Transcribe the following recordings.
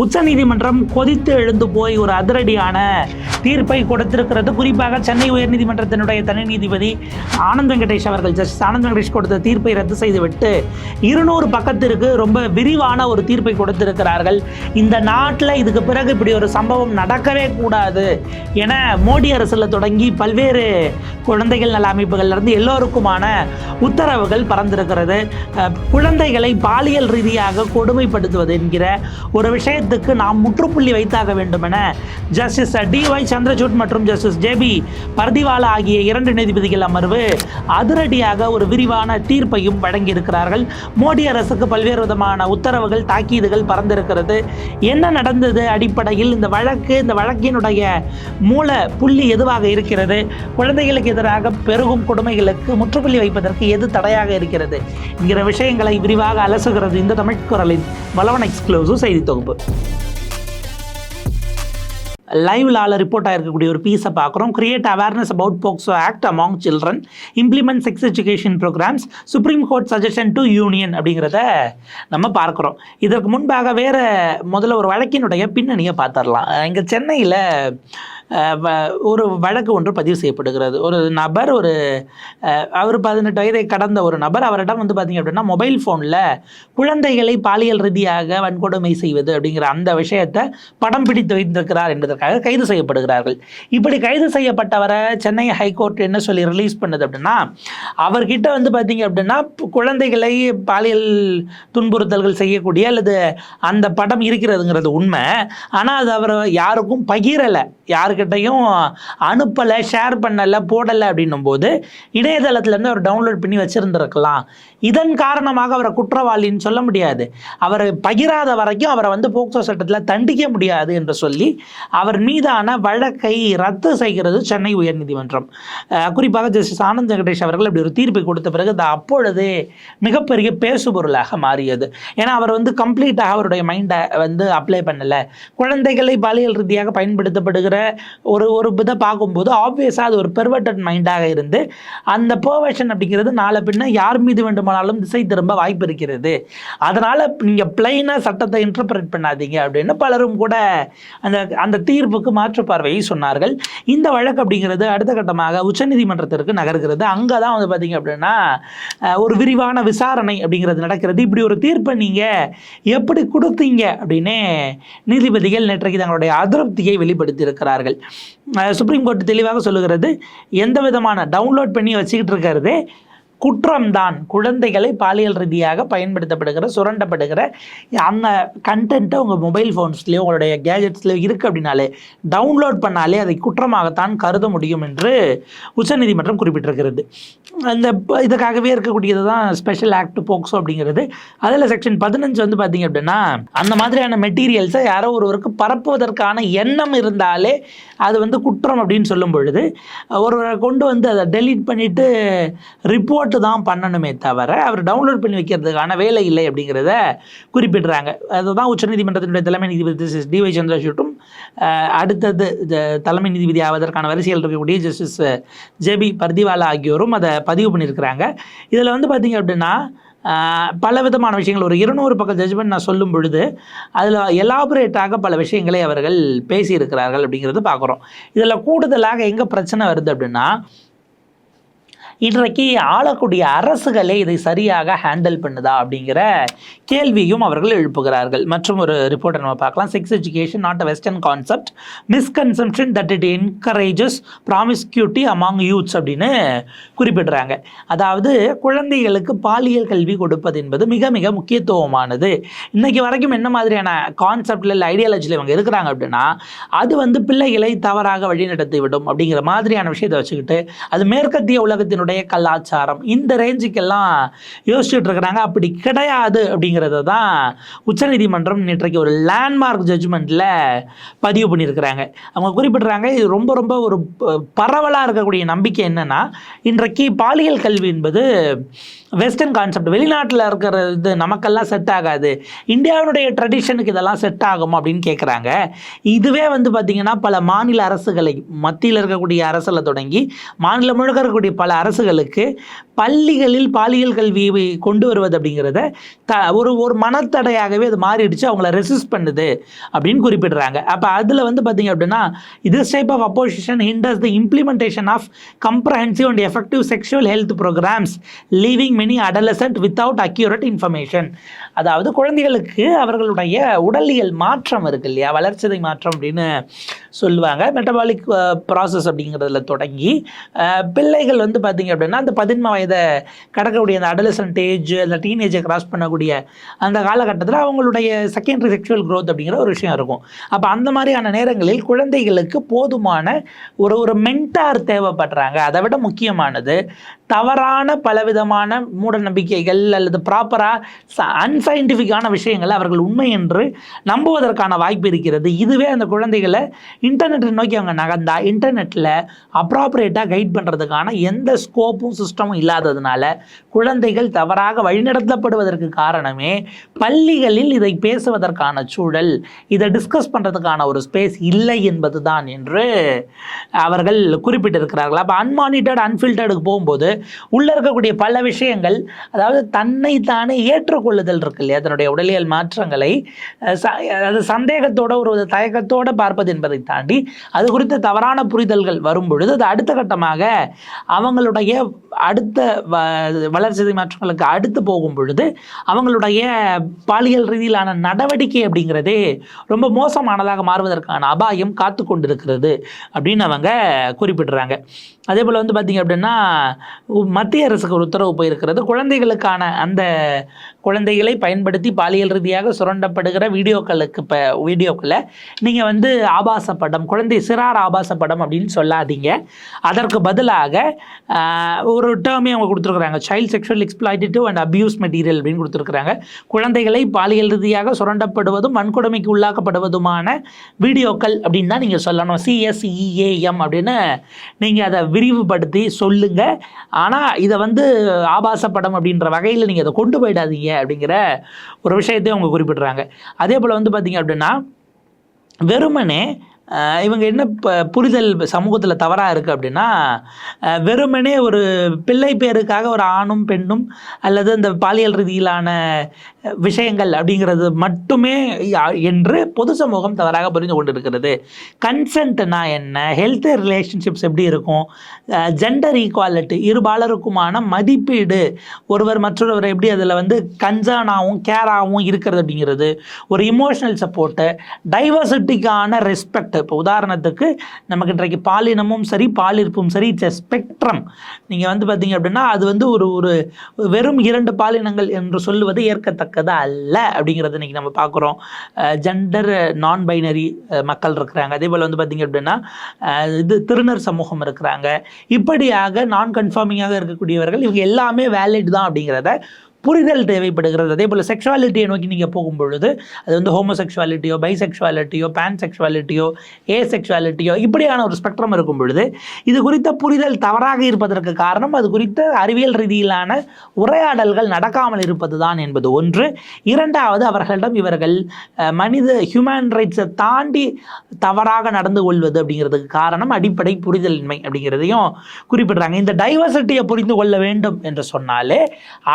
உச்சநீதிமன்றம் கொதித்து எழுந்து போய் ஒரு அதிரடியான தீர்ப்பை கொடுத்திருக்கிறது. குறிப்பாக சென்னை உயர்நீதிமன்றத்தினுடைய தனி நீதிபதி ஆனந்த் வெங்கடேஷ் அவர்கள். ஜஸ்டிஸ் ஆனந்த் வெங்கடேஷ் கொடுத்த தீர்ப்பை ரத்து செய்துவிட்டு இருநூறு பக்கத்திற்கு ரொம்ப விரிவான ஒரு தீர்ப்பை கொடுத்திருக்கிறார்கள். இந்த நாட்டில் இதுக்கு பிறகு இப்படி ஒரு சம்பவம் நடக்கவே கூடாது என மோடி அரசில் தொடங்கி பல்வேறு குழந்தைகள் நல அமைப்புகள்லேருந்து எல்லோருக்குமான உத்தரவுகள் பறந்திருக்கிறது. குழந்தைகளை பாலியல் ரீதியாக கொடுமைப்படுத்துவது என்கிற ஒரு விஷயத்துக்கு நாம் முற்றுப்புள்ளி வைத்தாக வேண்டும் என ஜஸ்டிஸ் டிஒய் சந்திரசூட் மற்றும் ஜஸ்டிஸ் ஜேபி பர்திவாலா ஆகிய இரண்டு நீதிபதிகள் அமர்வு அதிரடியாக ஒரு விரிவான தீர்ப்பையும் வழங்கியிருக்கிறார்கள். மோடி அரசுக்கு பல்வேறு விதமான உத்தரவுகள் தாக்கீதுகள் பறந்திருக்கிறது. என்ன நடந்தது அடிப்படையில் இந்த வழக்கு இந்த வழக்கினுடைய மூல புள்ளி எதுவாக இருக்கிறது? குழந்தைகளுக்கு எதிராக பெருகும் கொடுமைகளுக்கு முற்றுப்புள்ளி வைப்பதற்கு எது தடையாக இருக்கிறது? என்கிற விஷயங்களை விரிவாக அலசுகிறது இந்த தமிழ் குரலின் வளவன் எக்ஸ்க்ளூசிவ் செய்தி தொகுப்பு. லைவ்லால ரிப்போர்ட் ஆகிருக்கக்கூடிய ஒரு பீஸை பார்க்குறோம். Create awareness about POCSO act among children implement sex education programs supreme court suggestion to union அப்படிங்கிறத நம்ம பார்க்குறோம். இதற்கு முன்பாக வேறு முதல்ல ஒரு வழக்கினுடைய பின்னணியை பார்த்துடலாம். இங்கே சென்னையில் ஒரு வழக்கு ஒன்று பதிவு செய்யப்படுகிறது. ஒரு நபர் ஒரு அவர் பதினெட்டு வயதை கடந்த ஒரு நபர் அவரிடம் வந்து பார்த்திங்க அப்படின்னா மொபைல் ஃபோனில் குழந்தைகளை பாலியல் ரீதியாக வன்கொடுமை செய்வது அப்படிங்கிற அந்த விஷயத்தை படம் பிடித்து வைத்திருக்கிறார் என்பதற்காக கைது செய்யப்படுகிறார்கள். இப்படி கைது செய்யப்பட்டவரை சென்னை ஹைகோர்ட் என்ன சொல்லி ரிலீஸ் பண்ணுது அப்படின்னா அவர்கிட்ட வந்து பார்த்தீங்க அப்படின்னா குழந்தைகளை பாலியல் துன்புறுத்தல்கள் செய்யக்கூடிய அல்லது அந்த படம் இருக்கிறதுங்கிறது உண்மை. ஆனால் அது அவர் யாருக்கும் பகிரலை. யாருக்கிட்டையும் அனுப்பலை ஷேர் பண்ணலை போடலை அப்படின்னும் போது இணையதளத்துலேருந்து அவர் டவுன்லோட் பண்ணி வச்சுருந்துருக்கலாம். இதன் காரணமாக அவரை குற்றவாளின்னு சொல்ல முடியாது. அவர் பகிராத வரைக்கும் அவரை வந்து போக்சோ சட்டத்தில் தண்டிக்க முடியாது என்று சொல்லி அவர் மீதான வழக்கை ரத்து செய்கிறது சென்னை உயர்நீதிமன்றம். குறிப்பாக ஜஸ்டிஸ் ஆனந்த் வெங்கடேஷ் அவர்கள் அப்படி ஒரு தீர்ப்பை கொடுத்த பிறகு அது அப்பொழுதே மிகப்பெரிய பேசுபொருளாக மாறியது. ஏன்னா அவர் வந்து கம்ப்ளீட்டாக அவருடைய மைண்டை வந்து அப்ளை பண்ணலை. குழந்தைகளை பாலியல் ரீதியாக பயன்படுத்தப்படுகிற ஒரு ஒரு இதை பார்க்கும்போது ஆப்வியஸாக அது ஒரு பெர்வர்டட் மைண்டாக இருந்து அந்த பர்வர்ஷன் அப்படிங்கிறது நாளை பின்ன யார் மீது போனாலும் திசை திரும்ப வாய்ப்பு இருக்கிறது. அதனால் நீங்கள் பிளைனாக சட்டத்தை இன்டர்பிரேட் பண்ணாதீங்க அப்படின்னு பலரும் கூட அந்த அந்த தீர்ப்புக்கு மாற்று பார்வையை சொன்னார்கள். இந்த வழக்கு அப்படிங்கிறது அடுத்த கட்டமாக உச்சநீதிமன்றத்திற்கு நகர்கிறது. அங்கே தான் வந்து பார்த்தீங்க அப்படின்னா ஒரு விரிவான விசாரணை அப்படிங்கிறது நடக்கிறது. இப்படி ஒரு தீர்ப்பை நீங்கள் எப்படி கொடுத்தீங்க அப்படின்னு நீதிபதிகள் நேற்றைக்கு தங்களுடைய அதிருப்தியை வெளிப்படுத்தியிருக்கிறார்கள். சுப்ரீம் கோர்ட் தெளிவாக சொல்லுகிறது எந்த விதமான டவுன்லோட் பண்ணி வச்சுக்கிட்டு இருக்கிறது குற்றம்தான். குழந்தைகளை பாலியல் ரீதியாக பயன்படுத்தப்படுகிற சுரண்டப்படுகிற அந்த கண்டென்ட்டை உங்கள் மொபைல் ஃபோன்ஸ்லேயோ உங்களுடைய கேஜெட்ஸ்லேயோ இருக்குது அப்படின்னாலே டவுன்லோட் பண்ணாலே அதை குற்றமாகத்தான் கருத முடியும் என்று உச்சநீதிமன்றம் குறிப்பிட்டிருக்கிறது. அந்த இதுக்காகவே இருக்கக்கூடியது தான் ஸ்பெஷல் ஆக்ட் போக்ஸோ அப்படிங்கிறது. அதில் செக்ஷன் பதினஞ்சு வந்து பார்த்தீங்க அப்படின்னா அந்த மாதிரியான மெட்டீரியல்ஸை யாரோ ஒருவருக்கு பரப்புவதற்கான எண்ணம் இருந்தாலே அது வந்து குற்றம் அப்படின்னு சொல்லும் பொழுது ஒருவரை கொண்டு வந்து அதை டெலீட் பண்ணிவிட்டு ரிப்போர்ட் மட்டும் தான் பண்ணணுமே தவிர அவர் டவுன்லோட் பண்ணி வைக்கிறதுக்கான வேலை இல்லை அப்படிங்கிறத குறிப்பிடுறாங்க. அதுதான் உச்சநீதிமன்றத்தினுடைய தலைமை நீதிபதி ஜஸ்டிஸ் டிஒய் சந்திரசூட்டும் அடுத்தது தலைமை நீதிபதி ஆவதற்கான வரிசையில் இருக்கக்கூடிய ஜஸ்டிஸ் ஜேபி பர்திவாலா ஆகியோரும் அதை பதிவு பண்ணியிருக்கிறாங்க. இதில் வந்து பார்த்தீங்க அப்படின்னா பல விதமான விஷயங்கள். ஒரு இருநூறு பக்கம் ஜட்ஜ்மெண்ட் நான் சொல்லும் பொழுது அதில் எலாபரேட்டாக பல விஷயங்களை அவர்கள் பேசியிருக்கிறார்கள் அப்படிங்கிறது பார்க்குறோம். இதில் கூடுதலாக எங்கே பிரச்சனை வருது அப்படின்னா இன்றைக்கு ஆளக்கூடிய அரசுகளே இதை சரியாக ஹேண்டில் பண்ணுதா அப்படிங்கிற கேள்வியும் அவர்கள் எழுப்புகிறார்கள். மற்றும் ஒரு ரிப்போர்ட்டை நம்ம பார்க்கலாம். Sex education not a western concept misconception that it encourages promiscuity among youths அப்படின்னு குறிப்பிடுறாங்க. அதாவது குழந்தைகளுக்கு பாலியல் கல்வி கொடுப்பது என்பது மிக மிக முக்கியத்துவமானது. இன்னைக்கு வரைக்கும் என்ன மாதிரியான கான்செப்டில் இல்லை ஐடியாலஜியில் இவங்க இருக்கிறாங்க அப்படின்னா அது வந்து பிள்ளைகளை தவறாக வழிநடத்தி விடும் அப்படிங்கிற மாதிரியான விஷயத்தை வச்சுக்கிட்டு அது மேற்கத்திய உலகத்தினுடைய கலாச்சாரம். இந்த ரேஞ்சுக்கெல்லாம் யோசிச்சுட்டு இருக்கிறாங்க. அப்படி கிடையாது அப்படிங்கிறத தான் உச்சநீதிமன்றம் நேற்றைக்கு ஒரு லேண்ட்மார்க் ஜட்ஜ்மெண்ட்டில் பதிவு பண்ணியிருக்கிறாங்க. அவங்க குறிப்பிட்றாங்க இது ரொம்ப ரொம்ப ஒரு பரவலாக இருக்கக்கூடிய நம்பிக்கை என்னென்னா இன்றைக்கு பாலியல் கல்வி என்பது வெஸ்டர்ன் கான்செப்ட் வெளிநாட்டில் இருக்கிற இது நமக்கெல்லாம் செட் ஆகாது. இந்தியாவினுடைய ட்ரெடிஷனுக்கு இதெல்லாம் செட் ஆகும் அப்படின்னு கேட்குறாங்க இதுவே வந்து பார்த்திங்கன்னா பல மாநில அரசுகளை மத்தியில் இருக்கக்கூடிய அரசில் தொடங்கி மாநிலம் முழுக்க இருக்கக்கூடிய பல அரசுகளுக்கு பள்ளிகளில் பாலியல் கல்வி கொண்டு வருவது அப்படிங்கிறத த ஒரு ஒரு மனத்தடையாகவே அது மாறிடுச்சு. அவங்கள ரெசிஸ்ட் பண்ணுது அப்படின்னு குறிப்பிடுறாங்க. அப்போ அதில் வந்து பார்த்திங்க அப்படின்னா this type of opposition hinders the implementation of comprehensive and effective sexual health programs leaving many adolescent without accurate information அதாவது குழந்தைகளுக்கு அவர்களுடைய உடலியல் மாற்றம் இருக்கு இல்லையா? வளர்ச்சிதை மாற்றம் அப்படின்னு சொல்லுவாங்க. மெட்டபாலிக் ப்ராசஸ் uh, அப்படிங்கிறதுல தொடங்கி uh, பிள்ளைகள் வந்து பார்த்திங்க அப்படின்னா அந்த பதின்ம வயதை கடக்கக்கூடிய அந்த அடலசன்ட் ஏஜ் அந்த டீனேஜை கிராஸ் பண்ணக்கூடிய அந்த காலகட்டத்தில் அவங்களுடைய செகண்டரி செக்ஷுவல் க்ரோத் அப்படிங்கிற ஒரு விஷயம் இருக்கும். அப்போ அந்த மாதிரியான நேரங்களில் குழந்தைகளுக்கு போதுமான ஒரு ஒரு மென்டார் தேவைப்படுறாங்க. அதை விட முக்கியமானது தவறான பலவிதமான மூட நம்பிக்கைகள் அல்லது ப்ராப்பராக அன்சைன்டிஃபிக்கான விஷயங்களை அவர்கள் உண்மை என்று நம்புவதற்கான வாய்ப்பு இருக்கிறது. இதுவே அந்த குழந்தைகளை இன்டர்நெட்டை நோக்கி அவங்க நகர்ந்தா இன்டர்நெட்டில் அப்ராப்ரேட்டாக கைட் பண்ணுறதுக்கான எந்த ஸ்கோப்பும் சிஸ்டமும் இல்லாததுனால குழந்தைகள் தவறாக வழிநடத்தப்படுவதற்கு காரணமே பள்ளிகளில் இதை பேசுவதற்கான சூழல் இதை டிஸ்கஸ் பண்ணுறதுக்கான ஒரு ஸ்பேஸ் இல்லை என்பது தான் என்று அவர்கள் குறிப்பிட்டிருக்கிறார்கள். அப்போ அன்மானிட்டட் அன்ஃபில்டர்டுக்கு போகும்போது உள்ளே இருக்கக்கூடிய பல விஷயங்கள் அதாவது தன்னை தானே ஏற்றுக்கொள்ளுதல் இருக்கு இல்லையா? தன்னுடைய உடலியல் மாற்றங்களை ச- அதாவது சந்தேகத்தோட ஒரு வித பார்ப்பது என்பதை தாண்டி அது குறித்த தவறான புரிதல்கள் வரும் பொழுது அது அடுத்த கட்டமாக அவங்களுடைய அடுத்த வ- மாற்றங்களுக்கு அடுத்து போகும் பொழுது அவங்களுடைய பாலியல் ரீதியிலான நடவடிக்கை அப்படிங்கிறதே ரொம்ப மோசமானதாக மாறுவதற்கான அபாயம் காத்து கொண்டிருக்கிறது அப்படின்னு அவங்க குறிப்பிடுறாங்க. அதே போல் வந்து பார்த்திங்க அப்படின்னா மத்திய அரசுக்கு ஒரு உத்தரவு போயிருக்கிறது. குழந்தைகளுக்கான அந்த குழந்தைகளை பயன்படுத்தி பாலியல் ரீதியாக சுரண்டப்படுகிற வீடியோக்களுக்கு இப்போ வீடியோக்களை நீங்கள் வந்து ஆபாச படம் குழந்தை சிறார் ஆபாச படம் அப்படின்னு சொல்லாதீங்க. அதற்கு பதிலாக ஒரு டேர்மே அவங்க கொடுத்துருக்குறாங்க. Child sexual exploitative and abuse material அப்படின்னு கொடுத்துருக்குறாங்க. குழந்தைகளை பாலியல் ரீதியாக சுரண்டப்படுவதும் வன்கொடுமைக்கு உள்ளாக்கப்படுவதுமான வீடியோக்கள் அப்படின்னு தான் நீங்கள் சொல்லணும். சிஎஸ்இஏஎம் அப்படின்னு நீங்கள் அதை விரிவுபடுத்தி சொல்லுங்கள் ஆனால் இதை வந்து ஆபாச படம் அப்படின்ற வகையில் நீங்கள் அதை கொண்டு போயிடாதீங்க. அப்படிங்கிற ஒரு விஷயத்தையும் அவங்க குறிப்பிடுறாங்க. அதே போல் வந்து பார்த்திங்க அப்படின்னா வெறுமனே இவங்க என்ன ப புரிதல் சமூகத்தில் தவறாக இருக்குது அப்படின்னா அஹ், வெறுமனே ஒரு பிள்ளை பேருக்காக ஒரு ஆணும் பெண்ணும் அல்லது இந்த பாலியல் ரீதியிலான விஷயங்கள் அப்படிங்கிறது மட்டுமே என்று பொது சமூகம் தவறாக புரிந்து கொண்டிருக்கிறது. கன்சென்ட்னா என்ன? ஹெல்த் ரிலேஷன்ஷிப்ஸ் எப்படி இருக்கும்? ஜெண்டர் ஈக்குவாலிட்டி இருபாலருக்குமான மதிப்பீடு. ஒருவர் மற்றொருவர் எப்படி அதில் வந்து கன்சர்னாகவும் கேராகவும் இருக்கிறது அப்படிங்கிறது. ஒரு இமோஷனல் சப்போர்ட்டு டைவர்சிட்டிக்கான ரெஸ்பெக்ட் இப்போ உதாரணத்துக்கு நமக்கு இன்றைக்கு பாலினமும் சரி பாலிருப்பும் சரி இட்ஸ் ஸ்பெக்ட்ரம் நீங்கள் வந்து பார்த்தீங்க அப்படின்னா அது வந்து ஒரு ஒரு வெறும் இரண்டு பாலினங்கள் என்று சொல்லுவது ஏற்கத்தக்க ஏற்கத்தக்கது அல்ல அப்படிங்கிறத இன்றைக்கி நம்ம பார்க்குறோம். ஜெண்டர் நான் பைனரி மக்கள் இருக்கிறாங்க. அதே போல் வந்து பார்த்திங்க அப்படின்னா இது திருநர் சமூகம் இருக்கிறாங்க. இப்படியாக நான் கன்ஃபார்மிங்காக இருக்கக்கூடியவர்கள் இவங்க எல்லாமே வேலிட் தான் அப்படிங்கிறத புரிதல் தேவைப்படுகிறது. அதே போல் செக்ஷுவாலிட்டியை நோக்கி நீங்கள் போகும் பொழுது அது வந்து ஹோமோசெக்ஷுவாலிட்டியோ பைசெக்ஷுவாலிட்டியோ பேன் செக்ஷுவாலிட்டியோ ஏ செக்ஷுவாலிட்டியோ இப்படியான ஒரு ஸ்பெக்ட்ரம் இருக்கும் பொழுது இது குறித்த புரிதல் தவறாக இருப்பதற்கு காரணம் அது குறித்த அறிவியல் ரீதியிலான உரையாடல்கள் நடக்காமல் இருப்பது தான் என்பது ஒன்று. இரண்டாவது அவர்களிடம் இவர்கள் மனித ஹியூமன் ரைட்ஸை தாண்டி தவறாக நடந்து கொள்வது அப்படிங்கிறதுக்கு காரணம் அடிப்படை புரிதலின்மை அப்படிங்கிறதையும் குறிப்பிடுறாங்க. இந்த டைவர்சிட்டியை புரிந்து கொள்ள வேண்டும் என்று சொன்னாலே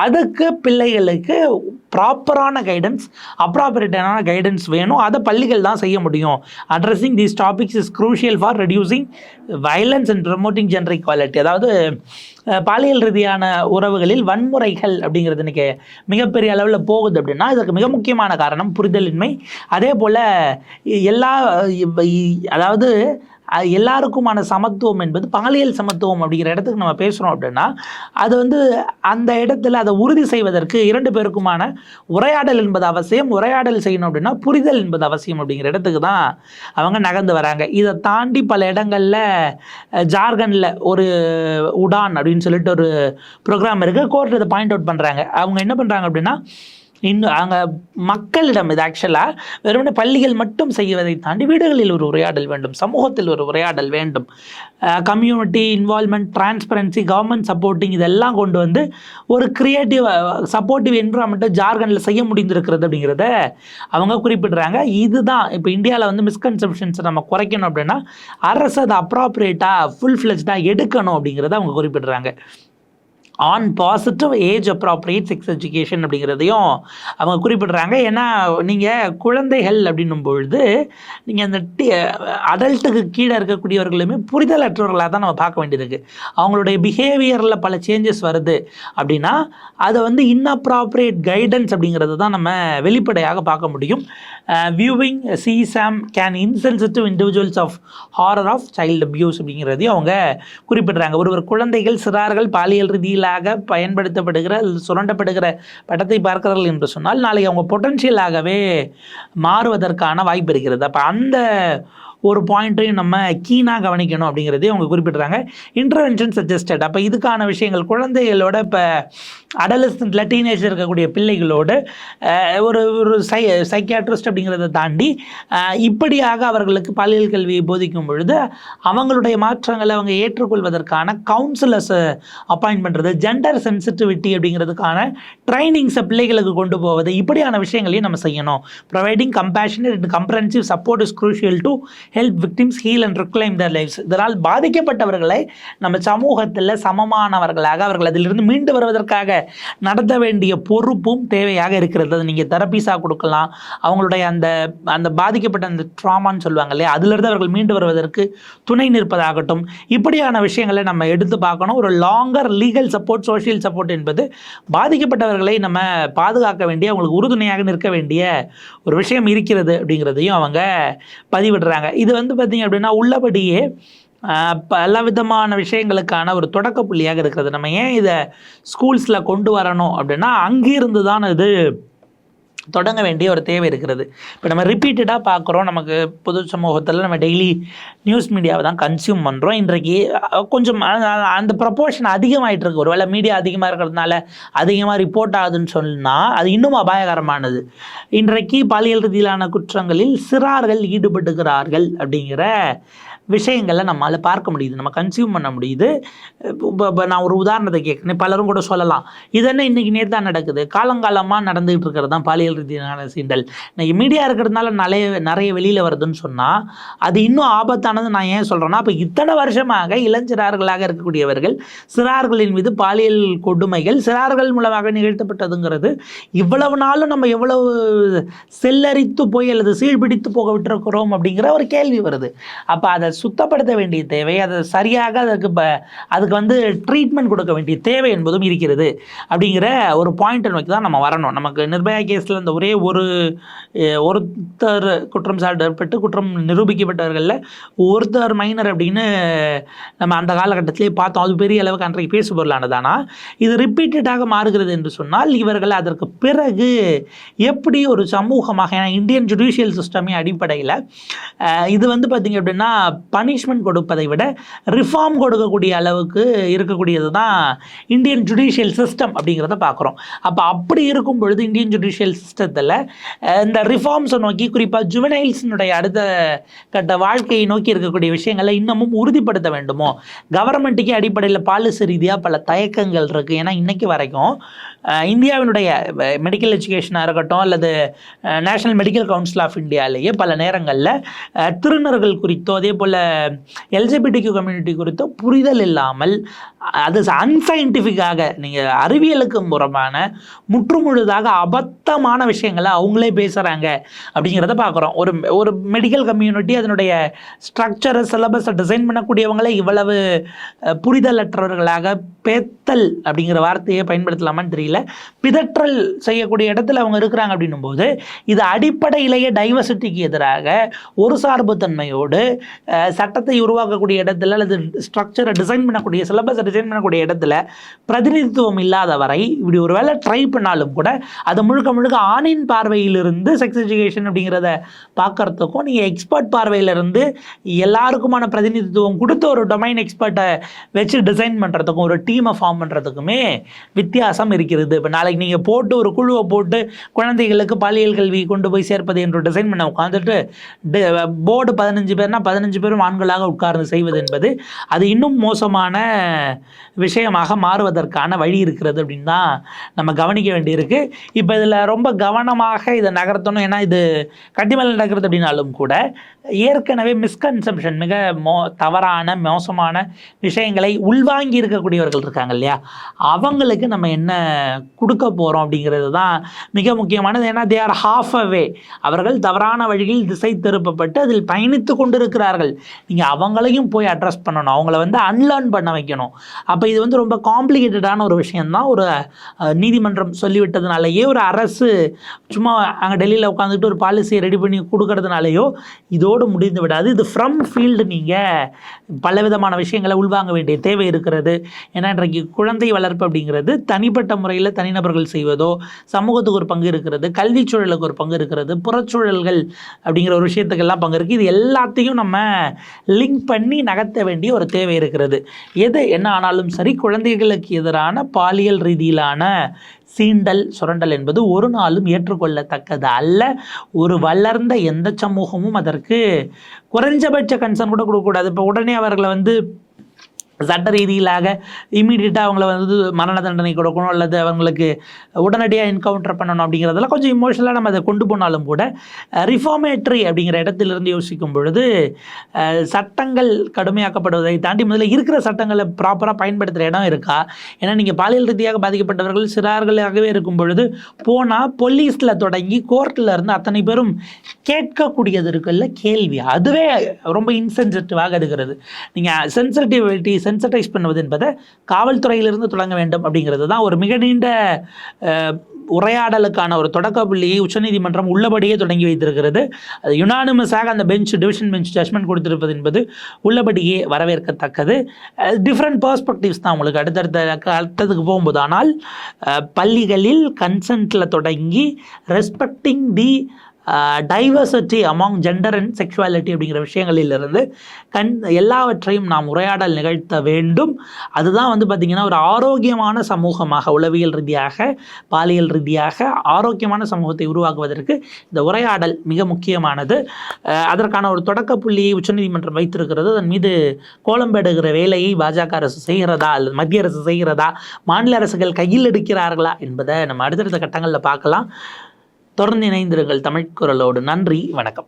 அதுக்கு பிள்ளைகளுக்கு ப்ராப்பரான கைடன்ஸ் அப்ராப்பரேட்டான கைடன்ஸ் வேணும். அதை பள்ளிகள் தான் செய்ய முடியும். Addressing these topics is crucial for reducing violence and promoting gender equality அதாவது பாலியல் ரீதியான உறவுகளில் வன்முறைகள் அப்படிங்கிறது இன்னைக்கு மிகப்பெரிய அளவில் போகுது அப்படின்னா இதுக்கு மிக முக்கியமான காரணம் புரிதலின்மை. அதே போல் எல்லா அதாவது எல்லாருக்குமான சமத்துவம் என்பது பாலியல் சமத்துவம் அப்படிங்கிற இடத்துக்கு நம்ம பேசுகிறோம் அப்படின்னா அது வந்து அந்த இடத்துல அதை உறுதி செய்வதற்கு இரண்டு பேருக்குமான உரையாடல் என்பது அவசியம். உரையாடல் செய்யணும் அப்படின்னா புரிதல் என்பது அவசியம் அப்படிங்கிற இடத்துக்கு தான் அவங்க நகர்ந்து வராங்க. இதை தாண்டி பல இடங்களில் ஜார்க்கண்டில் ஒரு உடான் அப்படின்னு சொல்லிட்டு ஒரு ப்ரோக்ராம் இருக்குது கோர்ட் இதை பாயிண்ட் அவுட் பண்ணுறாங்க அவங்க என்ன பண்ணுறாங்க அப்படின்னா இன்னும் அங்கே மக்களிடம் இது ஆக்சுவலாக வெறுமனே பள்ளிகள் மட்டும் செய்வதை தாண்டி வீடுகளில் ஒரு உரையாடல் வேண்டும் சமூகத்தில் ஒரு உரையாடல் வேண்டும். Community involvement transparency government supporting இதெல்லாம் கொண்டு வந்து ஒரு க்ரியேட்டிவ் சப்போர்ட்டிவ் என்விரான்மெண்ட்டை ஜார்க்கண்டில் செய்ய முடிந்திருக்கிறது அப்படிங்கிறத அவங்க குறிப்பிடுறாங்க. இதுதான் இப்போ இந்தியாவில் வந்து மிஸ்கன்செப்ஷன்ஸை நம்ம குறைக்கணும் அப்படின்னா அரசு அதை அப்ராப்ரியேட்டாக ஃபுல் ஃப்ளெஜ்டாக எடுக்கணும் அப்படிங்கிறத அவங்க குறிப்பிடுறாங்க. On positive age appropriate sex education அப்படிங்கிறதையும் அவங்க குறிப்பிடுறாங்க. ஏன்னா நீங்கள் குழந்தைகள் அப்படின்னும் பொழுது நீங்கள் அந்த டி அடல்ட்டுக்கு கீழே இருக்கக்கூடியவர்களுமே புரிதலற்றவர்களாக தான் நம்ம பார்க்க வேண்டியிருக்கு. அவங்களுடைய பிஹேவியரில் பல சேஞ்சஸ் வருது அப்படின்னா அதை வந்து இன்அப்ராப்ரியேட் கைடன்ஸ் அப்படிங்கிறது தான் நம்ம வெளிப்படையாக பார்க்க முடியும். Viewing CSAM can insensitive individuals of horror of child abuse அப்படிங்கிறதையும் அவங்க குறிப்பிடுறாங்க. ஒருவர் குழந்தைகள் சிறார்கள் பாலியல் ரீதியில் பொட்டன்ஷியலாக பயன்படுத்தப்படுகிற சுரண்டப்படுகிற படத்தை பார்க்கிறார்கள் என்று சொன்னால் நாளைக்கு அவங்க பொட்டன்ஷியலாகவே மாறுவதற்கான வாய்ப்பு இருக்கிறது. அப்போ அந்த ஒரு பாயிண்ட்டையும் நம்ம கீனாக கவனிக்கணும் அப்படிங்கிறதையும் அவங்க குறிப்பிடுறாங்க இன்டர்வென்ஷன் சஜஸ்டட் அப்போ இதுக்கான விஷயங்கள் குழந்தைகளோட இப்போ அடலசன்ட்ல டீனேஜ் இருக்கக்கூடிய பிள்ளைகளோடு ஒரு ஒரு சை சைக்கியாட்ரிஸ்ட் அப்படிங்கிறத தாண்டி இப்படியாக அவர்களுக்கு பாலியல் கல்வியை போதிக்கும் பொழுது அவங்களுடைய மாற்றங்களை அவங்க ஏற்றுக்கொள்வதற்கான கவுன்சிலர்ஸை அப்பாயின்ட் பண்ணுறது ஜெண்டர் சென்சிட்டிவிட்டி அப்படிங்கிறதுக்கான ட்ரைனிங்ஸை பிள்ளைகளுக்கு கொண்டு போவது இப்படியான விஷயங்களையும் நம்ம செய்யணும். Providing compassionate and comprehensive support is crucial to help victims heal and reclaim their lifes இதனால் பாதிக்கப்பட்டவர்களை நம்ம சமூகத்தில் சமமானவர்களாக அவர்கள் அதிலிருந்து மீண்டு வருவதற்காக நடத்த வேண்டிய பொறுப்பும் தேவையாக இருக்கிறது. அது நீங்கள் தெரப்பீஸாக கொடுக்கலாம். அவங்களுடைய அந்த அந்த பாதிக்கப்பட்ட அந்த ட்ராமான்னு சொல்லுவாங்க இல்லையா? அதிலிருந்து அவர்கள் மீண்டு வருவதற்கு துணை நிற்பதாகட்டும். இப்படியான விஷயங்களை நம்ம எடுத்து பார்க்கணும். ஒரு longer legal support social support என்பது பாதிக்கப்பட்டவர்களை நம்ம பாதுகாக்க வேண்டிய அவங்களுக்கு உறுதுணையாக நிற்க வேண்டிய ஒரு விஷயம் இருக்கிறது அப்படிங்கிறதையும் அவங்க பதிவிடுறாங்க. இது வந்து பார்த்திங்க அப்படின்னா உள்ளபடியே பல விதமான விஷயங்களுக்கான ஒரு தொடக்க புள்ளியாக இருக்கிறது. நம்ம ஏன் இதை ஸ்கூல்ஸில் கொண்டு வரணும் அப்படின்னா அங்கிருந்து தான் இது தொடங்க வேண்டிய ஒரு தேவை இருக்கிறது. இப்போ நம்ம ரிப்பீட்டடாக பார்க்குறோம் நமக்கு பொது சமூகத்தில் நம்ம டெய்லி நியூஸ் மீடியாவை தான் கன்சியூம் பண்ணுறோம் இன்றைக்கு கொஞ்சம் அந்த ப்ரப்போர்ஷன் அதிகமாகிட்டு இருக்கு. ஒருவேளை மீடியா அதிகமாக இருக்கிறதுனால அதிகமாக ரிப்போர்ட் ஆகுதுன்னு சொன்னால் அது இன்னும் அபாயகரமானது. இன்றைக்கு பாலியல் ரீதியிலான குற்றங்களில் சிறார்கள் ஈடுபட்டுகிறார்கள் அப்படிங்கிற விஷயங்களை நம்மளால் பார்க்க முடியுது. நம்ம கன்சியூம் பண்ண முடியுது. இப்போ இப்போ நான் ஒரு உதாரணத்தை கேட்குறேன் பலரும் கூட சொல்லலாம். இது என்ன இன்றைக்கி நேற்று தான் நடக்குது? காலங்காலமாக நடந்துகிட்டு இருக்கிறது தான் பாலியல் ரீதியான சீண்டல். இன்றைக்கி மீடியா இருக்கிறதுனால நிறைய நிறைய வெளியில் வருதுன்னு சொன்னால் அது இன்னும் ஆபத்தானது நான் ஏன் சொல்கிறேன்னா அப்போ இத்தனை வருஷமாக இளஞ்சிறார்களாக இருக்கக்கூடியவர்கள் சிறார்களின் மீது பாலியல் கொடுமைகள் சிறார்கள் மூலமாக நிகழ்த்தப்பட்டதுங்கிறது இவ்வளவு நாளும் நம்ம எவ்வளவு செல்லரித்து போய் அல்லது சீழ்பிடித்து போக விட்டுருக்கிறோம் அப்படிங்கிற ஒரு கேள்வி வருது. அப்போ அதை சுத்தப்படுத்த வேண்டிய தேவை அதை சரியாக அதுக்கு ப அதுக்கு வந்து ட்ரீட்மெண்ட் கொடுக்க வேண்டிய தேவை என்பதும் இருக்கிறது. அப்படிங்கிற ஒரு பாயிண்ட்டை நோக்கி தான் நம்ம வரணும். நமக்கு நிர்பயா கேஸில் இந்த ஒரே ஒரு ஒருத்தர் குற்றம் சாட்டப்பட்டு குற்றம் நிரூபிக்கப்பட்டவர்களில் ஒருத்தர் மைனர் அப்படின்னு நம்ம அந்த காலகட்டத்திலே பார்த்தோம். அது பெரிய அளவுக்கு அன்றைக்கு பேசு பொருளானது. ஆனால் இது ரிப்பீட்டடாக மாறுகிறது என்று சொன்னால் இவர்கள் அதற்கு பிறகு எப்படி ஒரு சமூகமாக ஏன்னா இந்தியன் ஜுடிஷியல் சிஸ்டமே அடிப்படையில் இது வந்து பார்த்திங்க அப்படின்னா பனிஷ்மெண்ட் கொடுப்பதை விட ரிஃபார்ம் கொடுக்கக்கூடிய அளவுக்கு இருக்கக்கூடியது தான் இந்தியன் ஜுடிஷியல் சிஸ்டம் அப்படிங்கிறத பார்க்குறோம். அப்போ அப்படி இருக்கும் பொழுது இந்தியன் ஜுடிஷியல் சிஸ்டத்தில் இந்த ரிஃபார்ம்ஸை நோக்கி குறிப்பாக ஜுவனைல்ஸினுடைய அடுத்த கட்ட வாழ்க்கையை நோக்கி இருக்கக்கூடிய விஷயங்களை இன்னமும் உறுதிப்படுத்த வேண்டுமோ? கவர்மெண்ட்டுக்கே அடிப்படையில் பாலிசி ரீதியாக பல தயக்கங்கள் இருக்குது ஏன்னா இன்றைக்கி வரைக்கும் இந்தியாவினுடைய மெடிக்கல் எஜுகேஷனாக இருக்கட்டும் அல்லது நேஷனல் மெடிக்கல் கவுன்சில் ஆஃப் இந்தியாவிலேயே பல நேரங்களில் திருநர்கள் குறித்தோ அதே போல் எல்ஜிபிடிக்கு கம்யூனிட்டி குறித்த புரிதல் இல்லாமல் அது அன்சைன்டிஃபிக்காக நீங்கள் அறிவியலுக்கு புறமான முற்றுமுழுதாக அபத்தமான விஷயங்களை அவங்களே பேசுகிறாங்க அப்படிங்கிறத பார்க்குறோம் ஒரு ஒரு மெடிக்கல் கம்யூனிட்டி அதனுடைய ஸ்ட்ரக்சரை சிலபஸை டிசைன் பண்ணக்கூடியவங்களே இவ்வளவு புரிதலற்றவர்களாக பேத்தல் அப்படிங்கிற வார்த்தையை பயன்படுத்தலாமான்னு தெரியல. பிதற்றல் செய்யக்கூடிய இடத்துல அவங்க இருக்கிறாங்க அப்படின்னும் போது இது அடிப்படையிலேயே டைவர்சிட்டிக்கு எதிராக ஒரு சார்புத்தன்மையோடு சட்டத்தை உருவாக்கக்கூடிய இடத்துல அல்லது ஸ்ட்ரக்சரை டிசைன் பண்ணக்கூடிய சிலபஸை டிசைன் பண்ணக்கூடிய இடத்துல பிரதிநிதித்துவம் இல்லாத வரை இப்படி ஒரு வேளை ட்ரை பண்ணாலும் கூட அது முழுக்க முழுக்க ஆணின் பார்வையிலிருந்து செக்ஸ் எஜுகேஷன் அப்படிங்கிறத பார்க்கறதுக்கும் நீங்கள் எக்ஸ்பர்ட் பார்வையிலிருந்து எல்லாருக்குமான பிரதிநிதித்துவம் கொடுத்து ஒரு டொமைன் எக்ஸ்பர்ட்டை வச்சு டிசைன் பண்ணுறதுக்கும் ஒரு டீமை ஃபார்ம் பண்ணுறதுக்குமே வித்தியாசம் இருக்கிறது. இப்போ நாளைக்கு நீங்கள் போட்டு ஒரு குழுவை போட்டு குழந்தைகளுக்கு பாலியல் கல்வி கொண்டு போய் சேர்ப்பது என்று டிசைன் பண்ண உட்காந்துட்டு போர்டு பதினஞ்சு பேர்னா பதினஞ்சு பேரும் ஆண்களாக உட்கார்ந்து செய்வது என்பது அது இன்னும் மோசமான விஷயமாக மாறுவதற்கான வழி இருக்கிறது அப்படின்னு தான் நம்ம கவனிக்க வேண்டியிருக்கு. இப்போ இதில் ரொம்ப கவனமாக இதை நகர்த்தணும். ஏன்னா இது கட்டிமல் நடக்கிறது அப்படின்னாலும் கூட ஏற்கனவே மிஸ்கன்செப்ஷன் மிக மோ தவறான மோசமான விஷயங்களை உள்வாங்கி இருக்கக்கூடியவர்கள் இருக்காங்க இல்லையா? அவங்களுக்கு நம்ம என்ன கொடுக்க போகிறோம் அப்படிங்கிறது தான் மிக முக்கியமானது. ஏன்னா தே ஆர் ஹாஃப் அவே அவர்கள் தவறான வழியில் திசை திருப்பப்பட்டு அதில் பயணித்து கொண்டிருக்கிறார்கள். நீங்கள் அவங்களையும் போய் அட்ரஸ் பண்ணணும். அவங்கள வந்து அன்லேர்ன் பண்ண வைக்கணும். அப்போ இது வந்து ரொம்ப காம்ப்ளிகேட்டடான ஒரு விஷயந்தான் ஒரு நீதிமன்றம் சொல்லிவிட்டதுனாலேயே ஒரு அரசு சும்மா அங்கே டெல்லியில் உட்காந்துட்டு ஒரு பாலிசியை ரெடி பண்ணி கொடுக்கறதுனாலையோ இதோடு முடிந்து விடாது. இது ஃப்ரம் ஃபீல்டு நீங்கள் பலவிதமான விஷயங்களை உள்வாங்க வேண்டிய தேவை இருக்கிறது. ஏன்னா இன்றைக்கு குழந்தை வளர்ப்பு அப்படிங்கிறது தனிப்பட்ட முறையில் தனிநபர்கள் செய்வதோ சமூகத்துக்கு ஒரு பங்கு இருக்கிறது கல்வி சூழலுக்கு ஒரு பங்கு இருக்கிறது புறச்சூழல்கள் அப்படிங்கிற ஒரு விஷயத்துக்கெல்லாம் பங்கு இருக்குது இது எல்லாத்தையும் நம்ம லிங்க் பண்ணி நகர்த்த வேண்டிய ஒரு தேவை இருக்கிறது. எது என்ன ஆனாலும் சரி குழந்தைகளுக்கு எதிரான பாலியல் ரீதியிலான சீண்டல் சுரண்டல் என்பது ஒரு நாளும் ஏற்றுக்கொள்ளத்தக்கது அல்ல. ஒரு வளர்ந்த எந்த சமூகமும் அதற்கு குறைஞ்சபட்ச கன்சர்ன் கூட கொடுக்கக்கூடாது இப்போ உடனே அவர்களை வந்து சட்ட ரீதியிலாக இமீடியட்டாக அவங்கள வந்து மரண தண்டனை கொடுக்கணும் அல்லது அவங்களுக்கு உடனடியாக என்கவுண்டர் பண்ணணும் அப்படிங்கிறதெல்லாம் கொஞ்சம் இமோஷனலாக நம்ம அதை கொண்டு போனாலும் கூட ரிஃபார்மேட்ரி அப்படிங்கிற இடத்திலிருந்து யோசிக்கும் பொழுது சட்டங்கள் கடுமையாக்கப்படுவதை தாண்டி முதல்ல இருக்கிற சட்டங்களை ப்ராப்பராக பயன்படுத்துகிற இடம் இருக்கா? ஏன்னா நீங்கள் பாலியல் ரீதியாக பாதிக்கப்பட்டவர்கள் சிறார்களாகவே இருக்கும் பொழுது போனால் போலீஸில் தொடங்கி கோர்ட்டில் இருந்து அத்தனை பேரும் கேட்கக்கூடியது இருக்குல்ல கேள்வி. அதுவே ரொம்ப இன்சென்சிட்டிவாக இருக்கிறது நீங்கள் சென்சிட்டிவிட்டிஸ் சென்சிட்டைஸ் பண்ணுவது என்பதை காவல்துறையிலிருந்து தொடங்க வேண்டும் அப்படிங்கிறது தான் ஒரு மிக நீண்ட உரையாடலுக்கான ஒரு தொடக்க புள்ளியை உச்சநீதிமன்றம் உள்ளபடியே தொடங்கி வைத்திருக்கிறது. அது யுனானிமஸாக அந்த பெஞ்ச் டிவிஷன் பெஞ்ச் ஜட்மெண்ட் கொடுத்திருப்பது என்பது உள்ளபடியே வரவேற்கத்தக்கது. டிஃப்ரெண்ட் பர்ஸ்பெக்டிவ்ஸ் தான் உங்களுக்கு அடுத்தடுத்த அடுத்ததுக்கு போகும்போது. ஆனால் பள்ளிகளில் கன்சென்ட்டில் தொடங்கி respecting the diversity among gender and sexuality அப்படிங்கிற விஷயங்களிலிருந்து கண் எல்லாவற்றையும் நாம் உரையாடல் நிகழ்த்த வேண்டும். அதுதான் வந்து பார்த்திங்கன்னா ஒரு ஆரோக்கியமான சமூகமாக உளவியல் ரீதியாக பாலியல் ரீதியாக ஆரோக்கியமான சமூகத்தை உருவாக்குவதற்கு இந்த உரையாடல் மிக முக்கியமானது. அதற்கான ஒரு தொடக்க புள்ளியை உச்சநீதிமன்றம் வைத்திருக்கிறது. அதன் மீது கோலம்பெடுகிற வேலையை பாஜக அரசு செய்கிறதா அல்லது மத்திய அரசு செய்கிறதா மாநில அரசுகள் கையில் எடுக்கிறார்களா என்பதை நம்ம அடுத்தடுத்த கட்டங்களில் பார்க்கலாம். தொடர்ந்து இணைந்திருங்கள் தமிழ் குரலோடு நன்றி வணக்கம்.